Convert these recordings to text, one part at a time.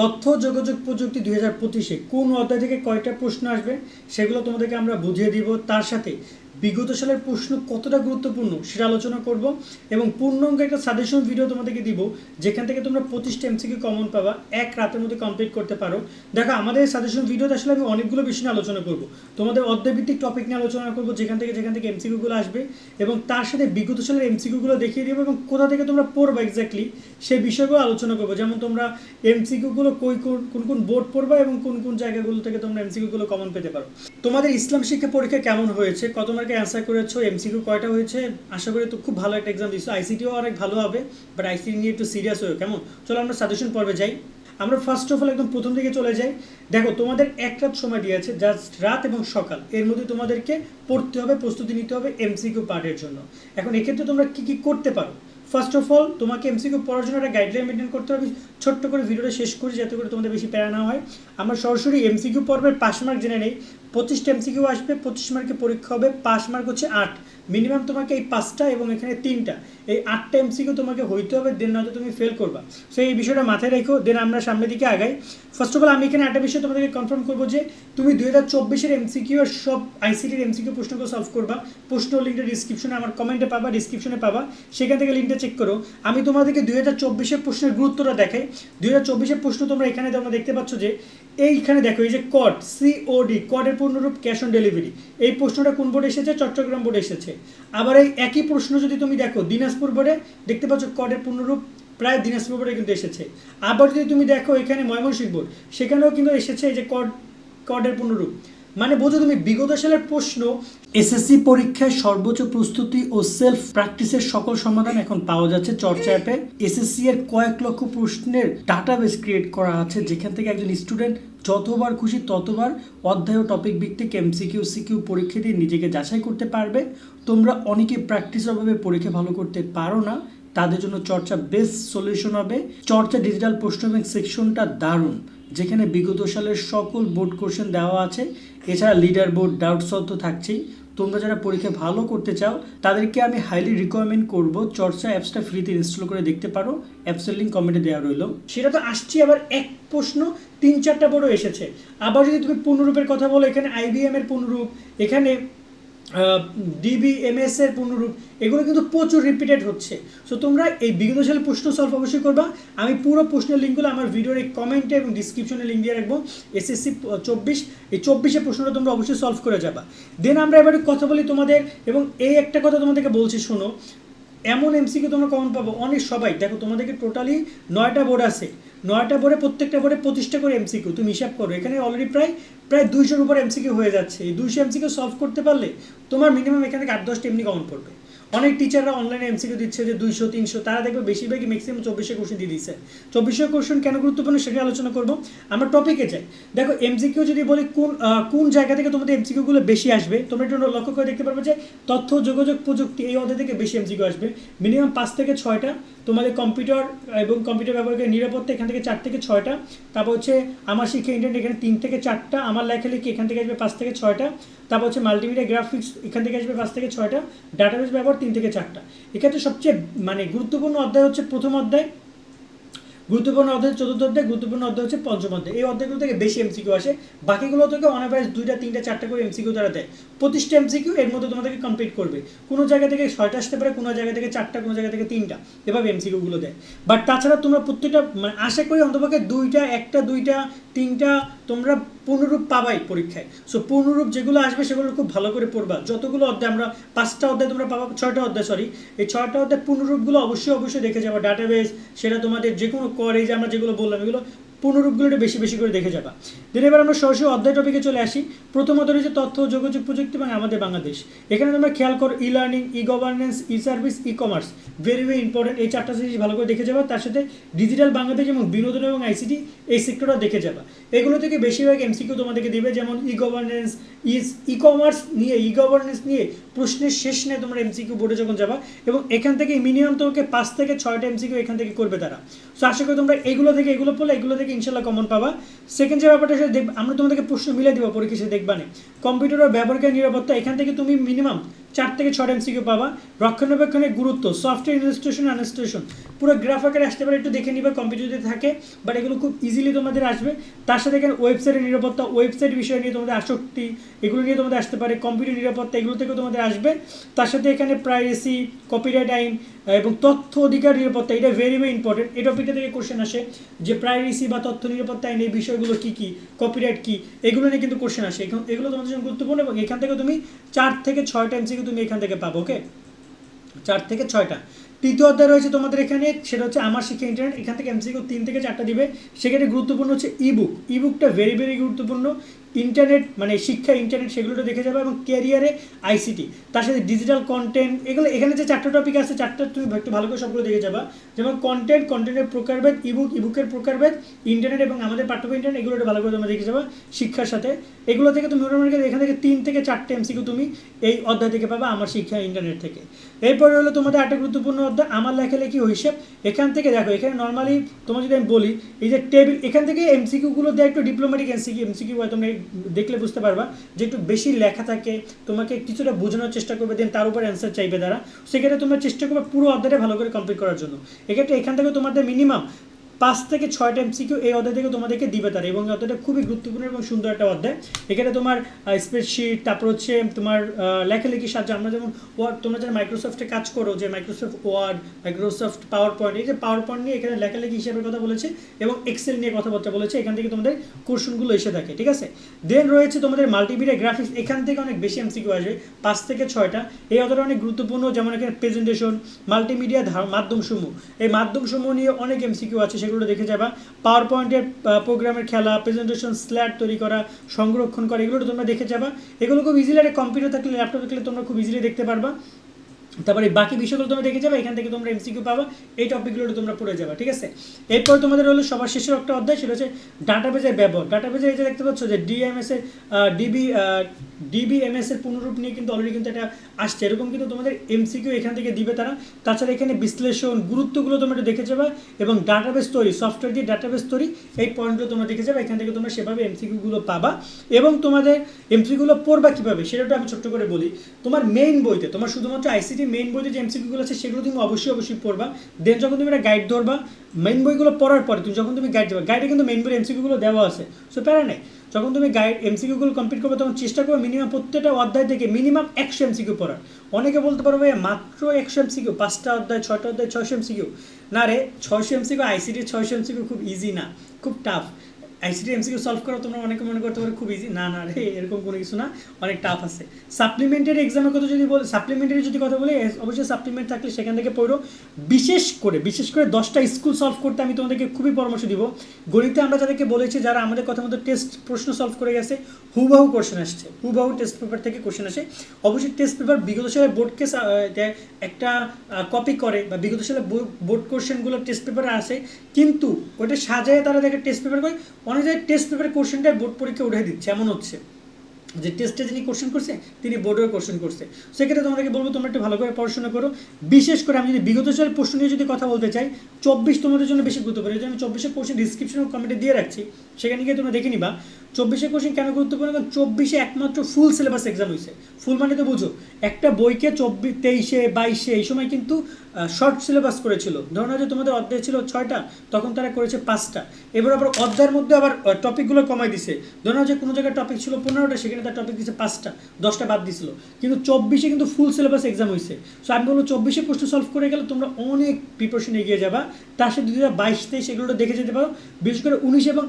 তথ্য, যোগাযোগ প্রযুক্তি দুই হাজার পঁচিশে কোন অধ্যায় থেকে কয়টা প্রশ্ন আসবে, সেগুলো তোমাদেরকে আমরা বুঝিয়ে দিব। তার সাথে বিগত সালের প্রশ্ন কতটা গুরুত্বপূর্ণ সেটা আলোচনা করব এবং পূর্ণাঙ্গ একটা সাজেশন ভিডিও তোমাদেরকে দিব, যেখান থেকে তোমরা পঁচিশটা এমসিকিউ কমন পাবা, এক রাতের মধ্যে কমপ্লিট করতে পারো। দেখো, আমাদের সাজেশন ভিডিওতে আসলে আমি অনেকগুলো বিষয় নিয়ে আলোচনা করব। তোমাদের অধ্যায়ভিত্তিক টপিক নিয়ে আলোচনা করব, যেখান থেকে যেখান থেকে এমসিকিউগুলো আসবে এবং তার সাথে বিগত সালের এমসিকিউগুলো দেখিয়ে দেবো এবং কোথা থেকে তোমরা পড়বা এক্স্যাক্টলি সেই বিষয়গুলো আলোচনা করব। যেমন তোমরা এমসিকিউগুলো কই, কোন কোন কোন বোর্ড পড়বা এবং কোন কোন জায়গাগুলো থেকে তোমরা এমসিকিউগুলো কমন পেতে পারো। তোমাদের ইসলাম শিক্ষা পরীক্ষা কেমন হয়েছে? কত মার্কে অ্যান্সার করেছ এমসিকিউ কয়টা হয়েছে? আশা করি তো খুব ভালো একটা এক্সাম দিচ্ছ আইসিটিও অনেক ভালো হবে বাট আইসিটি নিয়ে একটু সিরিয়াস হয়ে কেমন? চলো আমরা সাজেশন পর্বে যাই। আমরা ফার্স্ট অফ অল একদম প্রথম দিকে চলে যাই। দেখো, তোমাদের এক রাত সময় দিয়েছে জাস্ট রাত এবং সকাল। এর মধ্যে তোমাদেরকে পড়তে হবে, প্রস্তুতি নিতে হবে এমসিকিউ পার্টের জন্য। এখন এক্ষেত্রে তোমরা কি কি করতে পারো? ফার্স্ট অফ অল তোমাকে এমসিকিউ পড়ার জন্য একটা গাইডলাইন মেনটেন করতে হবে। ছোট্ট করে ভিডিওটা শেষ করি, যাতে করে তোমাদের বেশি প্যারা না হয়। আমরা সরাসরি এমসিকিউ পর্বের পাস মার্ক জেনে নেই। পঁচিশটা এমসিকিউ আসবে, পঁচিশ মার্কের পরীক্ষা হবে পাস মার্ক হচ্ছে আট। মিনিমাম তোমাকে এই পাঁচটা এবং এখানে তিনটা। এই আটটা এমসিকিউ তোমাকে হইতে হবে দেন নয়তো তুমি ফেল করবা। সো এই বিষয়টা মাথায় রেখো দেন আমরা সামনের দিকে আগাই। ফার্স্ট অফ অল আমি এখানে একটা বিষয় তোমাদেরকে কনফার্ম করব যে, তুমি দুই হাজার চব্বিশের এমসিকিউ এর সব আইসিটির এমসিকিউ প্রশ্নগুলো সলভ করবা। প্রশ্ন লিঙ্কটা ডিসক্রিপশনে আমার কমেন্টে পাবা ডিসক্রিপশনে পাবা। সেখান থেকে লিঙ্কটা চেক করো। আমি তোমাদেরকে দুই হাজার চব্বিশের প্রশ্নের গুরুত্বটা দেখাই। দুই হাজার চব্বিশের প্রশ্ন তোমরা এখানে তোমরা দেখতে পাচ্ছ যে এইখানে দেখো, এই যে কট সিওডি কটের পূর্ণরূপ ক্যাশ অন ডেলিভারি এই প্রশ্নটা কোন বোর্ডে এসেছে? চট্টগ্রাম বোর্ডে এসেছে। আবার এই একই প্রশ্ন যদি তুমি দেখো, দিনাজপুর বোর্ডে, দেখতে পাচ্ছ কটের পূর্ণরূপ প্রায় দিনাজপুর বোর্ডে কিন্তু এসেছে। আবার যদি তুমি দেখো এখানে ময়মনসিংহ বোর্ড, সেখানেও কিন্তু এসেছে এই যে কট কটের পূর্ণরূপ। মানে বোঝো তুমি বিগত সালের প্রশ্ন, এসএসসি পরীক্ষায় সর্বোচ্চ প্রস্তুতি ও সেলফ প্র্যাকটিসের সকল সমাধান এখন পাওয়া যাচ্ছে চর্চা অ্যাপে এসএসসি এর কয়েক লক্ষ প্রশ্নের ডাটাবেস ক্রিয়েট করা আছে, যেখান থেকে একজন স্টুডেন্ট যতবার খুশি ততবার অধ্যায় ও টপিক ভিত্তিক এমসিকিউ সিকিউ পরীক্ষা দিয়ে নিজেকে যাচাই করতে পারবে। তোমরা অনেকে প্র্যাকটিসের অভাবে পরীক্ষা ভালো করতে পারো না, তাদের জন্য চর্চা বেস্ট সলিউশন হবে। চর্চা ডিজিটাল প্রশ্ন সেকশনটা দারুণ। যেখানে বিগত সালের সকল বোর্ড কোশ্চেন দেওয়া আছে। এছাড়া লিডার বোর্ড ডাউট সলভ তো থাকছেই। তোমরা যারা পরীক্ষা ভালো করতে চাও, তাদেরকে আমি হাইলি রিকমেন্ড করব চর্চা অ্যাপসটা ফ্রিতে ইনস্টল করে দেখতে পারো। অ্যাপসের লিঙ্ক কমেন্টে দেওয়া রইল। সেটা তো আসছি, আবার এক প্রশ্ন, তিন চারটা বড় এসেছে। আবার যদি তুমি পূর্ণরূপের কথা বলো, এখানে আইবিএম এর পূর্ণরূপ এখানে ডিবিএমএস এর পূর্ণরূপ, এগুলো কিন্তু প্রচুর রিপিটেড হচ্ছে। সো তোমরা এই সালের প্রশ্ন সলভ অবশ্যই করবা। আমি পুরো প্রশ্নের লিঙ্কগুলো আমার ভিডিওর এই কমেন্টে এবং ডিসক্রিপশনে লিঙ্ক দিয়ে রাখব। এসএসসি চব্বিশ, এই চব্বিশের প্রশ্নটা তোমরা অবশ্যই সলভ করে যাবা। দেন আমরা এবারে কথা বলি তোমাদের, এবং এই একটা কথা তোমাদেরকে বলছি, শোনো। এমন এমসিকে তোমরা কমন পাবো। অনেক সবাই, দেখো তোমাদেরকে টোটালি নয়টা বোর্ড আছে। নয়টা বোর্ডে প্রত্যেকটা বোর্ডে পঁচিশটা করে এমসিকিউ তুমি হিসাব করো। এখানে অলরেডি প্রায় প্রায় দুইশোর উপর এমসিকিউ হয়ে যাচ্ছে। এই দুইশো এমসিকিউ সলভ করতে পারলে তোমার মিনিমাম এখানে আট, দশটা এমনি কমন পড়বে। অনেক টিচাররা অনলাইনে এমসিকিউ দিচ্ছে যে দুইশো, তিনশো, তারা দেখবে বেশিরভাগই ম্যাক্সিমাম চব্বিশে কোশ্চেন দিয়ে দিচ্ছে চব্বিশে কোশ্চেন কেন গুরুত্বপূর্ণ সেটা আলোচনা করব। আমরা টপিকে যাই। দেখো এমসিকিউ যদি বলি কোন কোন জায়গা থেকে তোমাদের এমসিকিউগুলো বেশি আসবে, তোমরা একটু লক্ষ্য করে দেখতে পারবে যে তথ্য, যোগাযোগ, প্রযুক্তি এই অধ্যায় থেকে বেশি এমসিকিউ আসবে। মিনিমাম পাঁচ থেকে ছয়টা। তোমাদের কম্পিউটার এবং কম্পিউটার ব্যবহারের নিরাপত্তা এখান থেকে চার থেকে ছয়টা। তারপর হচ্ছে আমার শিক্ষা ইন্টারনেট এখানে তিন থেকে চারটা। আমার লেখালেখি এখান থেকে আসবে পাঁচ থেকে ছয়টা। তারপর হচ্ছে মাল্টিমিডিয়া গ্রাফিক্স এখান থেকে আসবে পাঁচ থেকে ছয়টা। ডাটাবেস ব্যবহার তিন থেকে চারটা। এক্ষেত্রে সবচেয়ে মানে গুরুত্বপূর্ণ অধ্যায় হচ্ছে প্রথম অধ্যায়। গুরুত্বপূর্ণ অধ্যায় চতুর্থ অধ্যায়, গুরুত্বপূর্ণ অধ্যায় হচ্ছে পঞ্চম অধ্যায়। এই অধ্যায়গুলো থেকে বেশি এমসিকিউ আসে। বাকিগুলো থেকে অন অ্যাভারেজ দুইটা, তিনটা, চারটা করে এমসিকিউ তারা দেয়। পঁচিশটা এমসিকিউ এর মধ্যে তোমাদেরকে কমপ্লিট করবে। কোনো জায়গা থেকে ছয়টা আসতে পারে, কোনো জায়গা থেকে চারটা, কোনো জায়গা থেকে তিনটা। এভাবে এমসিকিউগুলো দেয়। বাট তাছাড়া তোমরা প্রত্যেকটা মানে আশা করি অন্তপক্ষে দুইটা, একটা, দুইটা, তিনটা তোমরা পূর্ণরূপ পাবাই পরীক্ষায়। সো পূর্ণরূপ যেগুলো আসবে সেগুলো খুব ভালো করে পড়বা। যতগুলো অধ্যায় আমরা, পাঁচটা অধ্যায় তোমরা পাবা, ছয়টা অধ্যায় সরি এই ছয়টা অধ্যায় পূর্ণরূপগুলো অবশ্যই অবশ্যই দেখে যাবা। ডাটাবেস সেটা তোমাদের যে কোনো করে যে আমরা যেগুলো বললাম, এগুলো পূর্ণরূপগুলো একটু বেশি বেশি করে দেখে যাবা। দেন এবার আমরা সরাসরি অধ্যায় টপিকে চলে আসি। প্রথমত রয়েছে তথ্য, যোগাযোগ প্রযুক্তি এবং আমাদের বাংলাদেশ। এখানে তোমরা খেয়াল করো e learning e governance e service e commerce very very important এই চারটা জিনিস ভালো করে দেখে যাবা। তার সাথে ডিজিটাল বাংলাদেশ এবং বিনোদন এবং আইসিটি এই সেক্টরটা দেখে যাবা। এগুলো থেকে বেশিরভাগ এমসিকিউ তোমাদেরকে দিবে, যেমন ই গভর্নেন্স ইস ই কমার্স নিয়ে ই গভর্নেন্স নিয়ে প্রশ্নের শেষ নিয়ে তোমরা এমসিকিউ বোর্ডে যখন যাবা। এবং এখান থেকে মিনিমাম তোমাকে পাঁচ থেকে ছয়টা এমসিকিউ এখান থেকে করবে তারা। সো আশা করি তোমরা এগুলো থেকে, এগুলো পড়লে এগুলো থেকে ইনশাল্লাহ কমন পাবা। সেকেন্ড যে ব্যাপারটা সেটা দেখ আমরা তোমাদেরকে প্রশ্ন মিলে দিব, পরীক্ষা দেখবা না কম্পিউটার ও ব্যবহারকারী নিরাপত্তা, এখান থেকে তুমি মিনিমাম চার থেকে ছটা এমসিকিউ পাবা। রক্ষণাবেক্ষণের গুরুত্ব সফটওয়্যার ইনস্টলেশন আনস্টলেশন পুরো গ্রাফ আসতে পারে, একটু দেখে নিবে কম্পিউটারে থাকে বাট এগুলো খুব ইজিলি তোমাদের আসবে। তার সাথে এখানে ওয়েবসাইটের নিরাপত্তা ওয়েবসাইট বিষয় নিয়ে তোমাদের আসক্তি, এগুলো নিয়ে তোমাদের আসতে পারে। কম্পিউটার নিরাপত্তা, এগুলো থেকেও তোমাদের আসবে। তার সাথে এখানে প্রাইভেসি কপিরাইট আইন এবং তথ্য অধিকার নিরাপত্তা, এটা ভেরি ভেরি ইম্পর্টেন্ট এই টপিকটা থেকে কোশ্চেন আসে যে প্রাইভেসি বা তথ্য নিরাপত্তা আইন এই বিষয়গুলো কী কী কপিরাইট কী, এগুলো নিয়ে কিন্তু কোশ্চেন আসে। এগুলো তোমাদের জন্য গুরুত্বপূর্ণ এবং এখান থেকে তুমি চার থেকে ছয়টা এমসিকিউ তুমি এখান থেকে পাবো ওকে চার থেকে ছয়টা। তৃতীয় অধ্যায় রয়েছে তোমাদের এখানে, সেটা হচ্ছে আমার শিক্ষা ইন্টারনেট এখান থেকে এমসিকিউ তিন থেকে চারটা দিবে। সেখানে গুরুত্বপূর্ণ হচ্ছে ইবুক ইবুকটা ভেরি ভেরি গুরুত্বপূর্ণ। ইন্টারনেট মানে শিক্ষা ইন্টারনেট সেগুলোটা দেখে যাবে এবং ক্যারিয়ারে আইসিটি তার সাথে ডিজিটাল কন্টেন্ট এগুলো, এখানে যে চারটা টপিক আছে, চারটা তুমি একটু ভালো করে সবগুলো দেখে যাবা। যেমন কন্টেন্ট কন্টেন্টের প্রকারভেদ ইবুক ইবুকের প্রকারভেদ ইন্টারনেট এবং আমাদের পাঠ্য ইন্টারনেট এগুলো ভালো করে তোমরা দেখে যাবা শিক্ষার সাথে। এগুলো থেকে তুমি মোটামুটি এখান থেকে তিন থেকে চারটে এমসিকিউ তুমি এই অধ্যায় থেকে পাবা আমার শিক্ষা ইন্টারনেট থেকে। এরপরে হলো তোমাদের একটা গুরুত্বপূর্ণ অধ্যায়, আমার লেখালেখি হিসেব। এখান থেকে দেখো, এখানে নর্মালি তোমার যদি আমি বলি, এই যে টেবিল এখান থেকে এমসিকিউগুলো দেয় একটু ডিপ্লোম্যাটিক এমসিকিউ এমসিকিউ হয়, তোমরা দেখলে বুঝতে পারবা যে একটু বেশি লেখা থাকে, তোমাকে কিছুটা বোঝানোর চেষ্টা করবে দেন তার উপর অ্যান্সার চাইবে তারা। সেক্ষেত্রে তোমরা চেষ্টা করবে পুরো অধ্যায়টা ভালো করে কমপ্লিট করার জন্য। এক্ষেত্রে এখান থেকে তোমাদের মিনিমাম পাঁচ থেকে ছয়টা এমসিকিউ এই অধ্যায় থেকে তোমাদেরকে দিবে তারা এবং অধ্যায়টা খুবই গুরুত্বপূর্ণ এবং সুন্দর একটা অধ্যায়। এখানে তোমার স্প্রেডশিট তারপর হচ্ছে তোমার লেখালেখির সাহায্যে আমরা যেমন ওয়ার্ড তোমরা যারা মাইক্রোসফটে কাজ করো, যে Microsoft Word Microsoft PowerPoint এই যে পাওয়ার পয়েন্ট নিয়ে এখানে লেখালেখি হিসাবের কথা বলেছে এবং এক্সেল নিয়ে কথাবার্তা বলেছে, এখান থেকে তোমাদের কোশ্চেনগুলো এসে থাকে, ঠিক আছে? দেন রয়েছে তোমাদের মাল্টিমিডিয়া গ্রাফিক্স এখান থেকে অনেক বেশি এমসিকিউ আসবে, পাঁচ থেকে ছয়টা। এই অতটা অনেক গুরুত্বপূর্ণ, যেমন এখানে প্রেজেন্টেশন মাল্টিমিডিয়া মাধ্যমসমূহ। এই মাধ্যমসমূহ নিয়ে অনেক এমসিকিউ আছে সেগুলো দেখে যাবা। পাওয়ার পয়েন্টের প্রোগ্রামের খেলা প্রেজেন্টেশন স্ল্যাট তৈরি করা, সংরক্ষণ করা, এগুলো তোমরা দেখে যাবা। এগুলো খুব ইজিলি একটা কম্পিউটার থাকলে ল্যাপটপ থাকলে তোমরা খুব ইজিলি দেখতে পারবা। তারপরে বাকি বিষয়গুলো তোমরা দেখে যাবে, এখান থেকে তোমরা এমসিকিউ পাবা, এই টপিকগুলো তোমরা পড়ে যাবে, ঠিক আছে? এরপর তোমাদের হলো সবার শেষের একটা অধ্যায়, সেটা হচ্ছে ডাটাবেজের ব্যবহার। ডাটাবেজে এই যে দেখতে পাচ্ছ যে ডিএমএস এর ডিবি ডিবিএমএস এর পুনরূপ নিয়ে কিন্তু অলরেডি কিন্তু এটা আসছে। এরকম কিন্তু তোমাদের এমসিকিউ এখান থেকে দিবে তারা। তাছাড়া এখানে বিশ্লেষণ গুরুত্বগুলো তোমরা একটু দেখে যাবে এবং ডাটাবেস তৈরি সফটওয়্যার দিয়ে ডাটাবেস তৈরি, এই পয়েন্টগুলো তোমরা দেখে যাবে, এখান থেকে তোমরা সেভাবে এমসিকিউগুলো পাবা এবং তোমাদের এমসিকিউগুলো পড়বা কীভাবে, সেটা আমি ছোট্ট করে বলি। তোমার মেইন বইতে, তোমার শুধুমাত্র আইসিটি মেইন বইতে যে এমসিকিউগুলো আছে সেগুলো তুমি অবশ্যই অবশ্যই পড়বা। দেন যখন তুমি একটা গাইড ধরবা মেইন বইগুলো পড়ার পরে তুমি যখন তুমি গাইড দেবা গাইডে কিন্তু মেইন বইয়ের এমসিকিউগুলো দেওয়া আছে। সো প্যারা নেই। যখন তুমি গাইড এমসিকিউগুলো কমপ্লিট করবে তখন চেষ্টা করবে মিনিমাম প্রত্যেকটা অধ্যায় থেকে মিনিমাম একশো এমসিকিউ পড়ার। অনেকে বলতে পারো "ভাই, মাত্র একশো এমসিকিউ পাঁচটা অধ্যায় ছয়টা অধ্যায় ছয়শো এমসিকিউ না রে ছয়শো এমসিকিউ আইসিটির ছয়শো এমসিকিউ খুব ইজি না খুব টাফ আইসিটি এমসিকিউ সলভ করা তোমরা অনেকে মনে করতে পারো খুব ইজি না না রে, এরকম কোনো কিছু না। অনেক টাফ আছে। সাপ্লিমেন্টারি এক্সামের কথা যদি বলি সাপ্লিমেন্টারি যদি কথা বলি অবশ্যই সাপ্লিমেন্ট থাকলে সেখান থেকে পড়ো। বিশেষ করে বিশেষ করে দশটা স্কুল সলভ করতে আমি তোমাদেরকে খুবই পরামর্শ দিব। গণিতে আমরা যাদেরকে বলেছি, যারা আমাদের কথা মতো টেস্ট প্রশ্ন সলভ করে গেছে, হুবাহু কোশ্চেন আসছে। হুবাহু টেস্ট পেপার থেকে কোশ্চেন আসে। অবশ্যই টেস্ট পেপার বিগত সালে বোর্ডকে একটা কপি করে বা বিগত সালে বোর্ড কোশ্চেনগুলো টেস্ট পেপারে আসে। কিন্তু ওটা সাজায় তারা দেখে টেস্ট পেপার করে অনেক জায়গায় টেস্ট পেপারের কোশ্চেনটা বোর্ড পরীক্ষা উঠে দিচ্ছে, এমন হচ্ছে। যে টেস্টে যিনি কোশ্চেন করছে, তিনি বোর্ডেও কোশ্চেন করছে। সেক্ষেত্রে তোমাদেরকে বলব, তোমরা একটু ভালো করে পড়াশোনা করো। বিশেষ করে আমি যদি বিগত সালের প্রশ্ন নিয়ে যদি কথা বলতে চাই, চব্বিশ তোমাদের জন্য বেশি গুরুত্বপূর্ণ। এই জন্য চব্বিশের কোশ্চেন ডিসক্রিপশন কমেন্টে দিয়ে রাখছি। সেখানে গিয়ে তোমরা দেখে নিবা, চব্বিশের কোশ্চেন কেন গুরুত্বপূর্ণ? কারণ চব্বিশে একমাত্র ফুল সিলেবাস এক্সাম হয়েছে ফুল মানে তো বুঝো, একটা বইকে চব্বিশ, তেইশে, বাইশে, এই সময় কিন্তু শর্ট সিলেবাস করেছিল। ধরো যে তোমাদের অধ্যায় ছিল ছয়টা, তখন তারা করেছে পাঁচটা। এবার আবার অধ্যায়ের মধ্যে আবার টপিকগুলো কমাই দিছে। ধরো যে কোনো জায়গায় টপিক ছিল পনেরোটা, সেখানে তার টপিক দিছে পাঁচটা, দশটা বাদ দিছিল। কিন্তু চব্বিশে কিন্তু ফুল সিলেবাস এক্সাম হয়েছে সো আমি বলব চব্বিশে প্রশ্ন সলভ করে গেলে তোমরা অনেক প্রিপারেশন এগিয়ে যাবা। তার সাথে দুই হাজার বাইশ, তেইশ এগুলো দেখে যেতে পারো। বিশেষ করে উনিশ এবং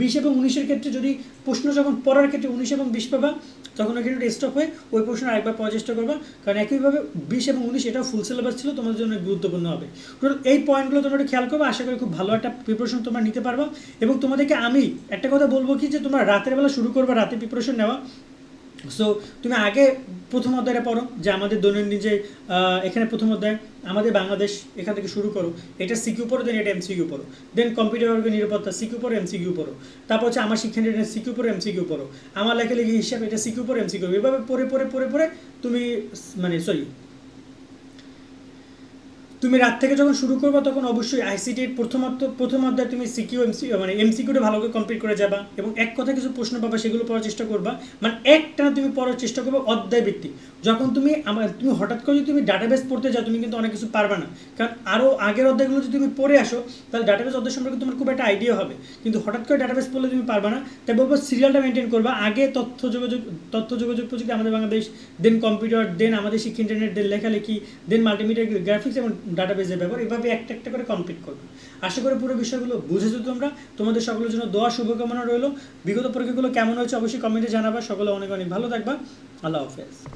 বিশ এবং উনিশের ক্ষেত্রে যদি প্রশ্ন যখন পড়ার ক্ষেত্রে উনিশ এবং বিশ পাবা, তখন ওখানে স্টপ হয়ে, ওই প্রশ্ন আরেকবার পড়ার চেষ্টা করবা, কারণ একইভাবে বিশ এবং উনিশ এটাও ফুল সিলেবাস ছিল, তোমাদের জন্য গুরুত্বপূর্ণ হবে। এই পয়েন্টগুলো তোমরা খেয়াল করবে, আশা করি খুব ভালো একটা প্রিপারেশন তোমরা নিতে পারবা। এবং তোমাদেরকে আমি একটা কথা বলব কি, যে তোমরা রাতের বেলা শুরু করবা রাতে প্রিপারেশন নেওয়া। সো তুমি আগে প্রথম অধ্যায়টা পড়ো, যে আমাদের দৈনন্দিন যে এখানে প্রথম অধ্যায়, আমাদের বাংলাদেশ এখান থেকে শুরু করো। এটা সিকিউ পড়ো দেন এটা এমসিকিউ পড়ো। দেন কম্পিউটার ওয়ার্কের নিরাপত্তা সিকিউ পড়ো এমসিকিউ পড়ো। তারপর হচ্ছে আমার শিক্ষা এটা সিকিউ পড়ো এমসিকিউ পড়ো। আমার লেখালেখি হিসাবে, এটা সিকিউ পড়ো এমসিকিউ এভাবে পড়ে পড়ে পড়ে পড়ে তুমি মানে সরি তুমি রাত থেকে যখন শুরু করবে, তখন অবশ্যই আইসিটির প্রথমার্থ প্রথম অধ্যায় তুমি সিকিউ এমসি মানে এমসিকিউটা ভালো করে কমপ্লিট করে যাবা এবং এক কথা কিছু প্রশ্ন পাবা, সেগুলো পড়ার চেষ্টা করবা। মানে একটা তুমি পড়ার চেষ্টা করবে অধ্যায় ভিত্তিক। যখন তুমি আমার, তুমি হঠাৎ করে যদি তুমি ডাটাবেস পড়তে যাও, তুমি কিন্তু অনেক কিছু পারবে না। কারণ আরও আগের অধ্যায়গুলো যদি তুমি পড়ে আসো, তাহলে ডাটাবেস অধ্যায় সম্পর্কে তোমার খুব একটা আইডিয়া হবে। কিন্তু হঠাৎ করে ডাটাবেস পড়লে তুমি পারবে না। তাই বলব সিরিয়ালটা মেনটেন করবা। আগে তথ্য যোগাযোগ তথ্য যোগাযোগ প্রযুক্তি আমাদের বাংলাদেশ দেন কম্পিউটার দেন আমাদের শিক্ষা ইন্টারনেট দেন লেখালেখি দেন মাল্টিমিডিয়া গ্রাফিক্স এবং ডাটাবেসের ব্যাপার এভাবে একটা একটা করে কমপ্লিট করবে। আশা করি পুরো বিষয়গুলো বুঝেছ তোমরা। তোমাদের সকলের জন্য দোয়া, শুভকামনা রইল। বিগত পরীক্ষাগুলো কেমন হয়েছে অবশ্যই কমেন্টে জানাবা। সকলে অনেক অনেক ভালো থাকবা। আল্লাহ হাফেজ।